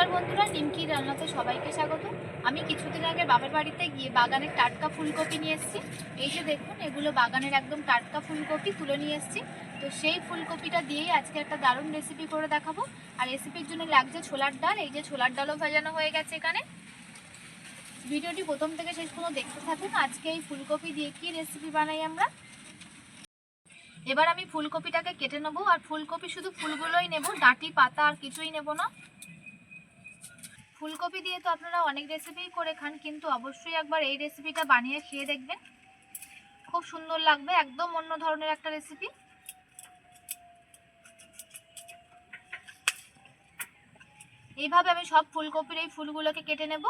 নমস্কার বন্ধুরা, নিমকি রান্নাতে সবাইকে স্বাগত। আমি কিছুদিন আগে বাবার বাড়িতে গিয়ে বাগানের টাটকা ফুলকপি নিয়ে এসেছি। এই যে দেখুন, এগুলো বাগানের একদম টাটকা ফুলকপি তুলে নিয়ে এসেছি। তো সেই ফুলকপিটা দিয়েই আজকে একটা দারুণ রেসিপি করে দেখাবো। আর রেসিপির জন্য লাগছে ছোলার ডাল। এই যে ছোলার ডালও ভাজানো হয়ে গেছে এখানে। ভিডিওটি প্রথম থেকে শেষ পর্যন্ত দেখতে থাকুন। আজকে এই ফুলকপি দিয়ে কি রেসিপি বানাই আমরা? এবার আমি ফুলকপিটাকে কেটে নেব। আর ফুলকপি শুধু ফুলগুলোই নেব, ডাঁটি, পাতা আর কিছুই নেব না। ফুলকপি দিয়ে তো আপনারা অনেক রেসিপিই করে খান, কিন্তু অবশ্যই একবার এই রেসিপিটা বানিয়ে খেয়ে দেখবেন। খুব সুন্দর লাগবে, একদম অন্য ধরনের একটা রেসিপি এইভাবে আমি সব ফুলকপির এই ফুলগুলোকে কেটে নেব।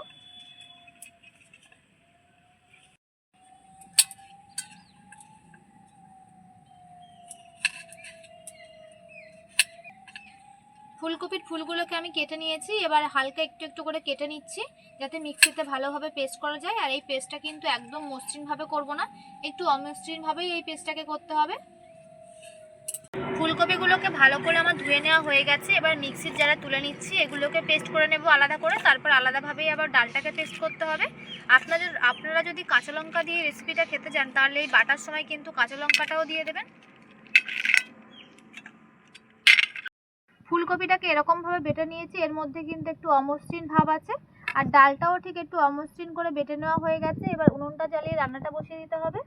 ফুলকপির ফুলগুলোকে আমি কেটে নিয়েছি, এবার হালকা একটু একটু করে কেটে নিচ্ছি, যাতে মিক্সিতে ভালোভাবে পেস্ট করা যায়, আর এই পেস্টটা কিন্তু একদম মসৃণভাবে করব না, একটু অমসৃণভাবেই এই পেস্টটাকে করতে হবে। ফুলকপিগুলোকে ভালো করে আমার ধুয়ে নেওয়া হয়ে গেছে, এবার মিক্সির যারা তুলে নিচ্ছি, এগুলোকে পেস্ট করে নেব আলাদা করে, তারপর আলাদাভাবেই আবার ডালটাকে পেস্ট করতে হবে। আপনাদের, আপনারা যদি কাঁচা লঙ্কা দিয়ে রেসিপিটা খেতে চান, তাহলে এই বাটার সময় কিন্তু কাঁচা লঙ্কাটাও দিয়ে দেবেন। ফুলকপিটাকে এরকমভাবে বেটে নিয়েছি, এর মধ্যে কিন্তু একটু অমসৃণ ভাব আছে। আর ডালটাও ঠিক একটু অমসৃণ করে বেটে নেওয়া হয়ে গেছে, এবার উনুনটা জ্বালিয়ে রান্নাটা বসিয়ে দিতে হবে।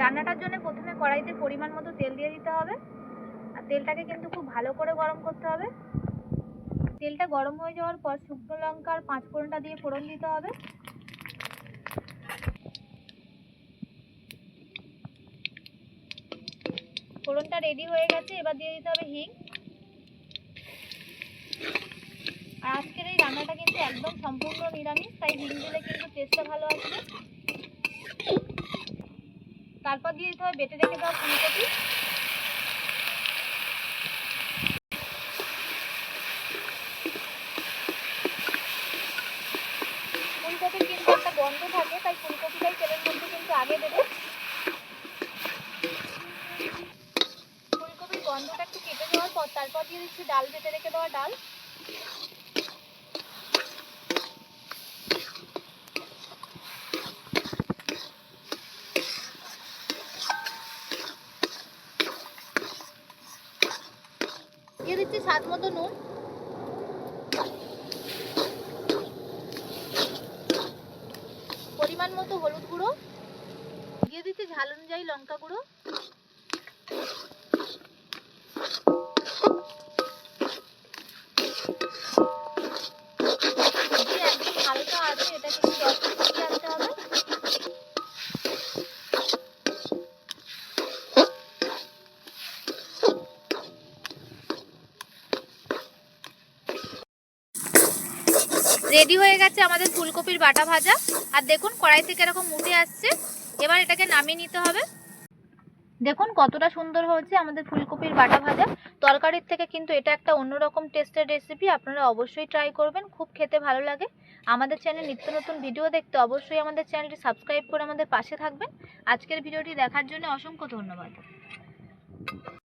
রান্নাটার জন্য প্রথমে কড়াইতে পরিমাণ মতো তেল দিয়ে দিতে হবে। আর তেলটাকে কিন্তু খুব ভালো করে গরম করতে হবে। তেলটা গরম হয়ে যাওয়ার পর শুকনো লঙ্কা আর পাঁচ ফোড়নটা দিয়ে ফোড়ন দিতে হবে। ফোড়নটা রেডি হয়ে গেছে, এবার দিয়ে দিতে হবে হিং। আর আজকের এই রান্নাটা কিন্তু একদম সম্পূর্ণ নিরামিষ, তাই হিং দিলে কিন্তু টেস্টটা ভালো আসবে। তারপর দিয়ে দিতে হবে বেটে রেখে দেওয়া ফুলকপি ফুলকপির কিন্তু একটা গন্ধ থাকে তাই ফুলকপিটাই তেলের মধ্যে কিন্তু আগে দেবে ফুলকপির গন্ধটা একটু কেটে দেওয়ার পর তারপর দিয়ে দিচ্ছি ডাল, বেটে রেখে দেওয়া ডাল। দিয়ে দিচ্ছি স্বাদ মতো নুন। পরিমাণ মতো হলুদ গুঁড়ো। দিয়ে দিচ্ছি ঝাল অনুযায়ী লঙ্কা গুঁড়ো। রেডি হয়ে গেছে আমাদের ফুলকপির বাটা ভাজা। আর দেখুন কড়াই থেকে এরকম উঠে আসছে। এবার এটাকে নামিয়ে নিতে হবে। দেখুন কতটা সুন্দর হয়েছে আমাদের ফুলকপির বাটা ভাজা। তরকারির থেকে কিন্তু এটা একটা অন্যরকম টেস্টের রেসিপি আপনারা অবশ্যই ট্রাই করবেন। খুব খেতে ভালো লাগে। আমাদের চ্যানেল নিত্য নতুন ভিডিও দেখতে অবশ্যই আমাদের চ্যানেলটি সাবস্ক্রাইব করে আমাদের পাশে থাকবেন। আজকের ভিডিওটি দেখার জন্য অসংখ্য ধন্যবাদ।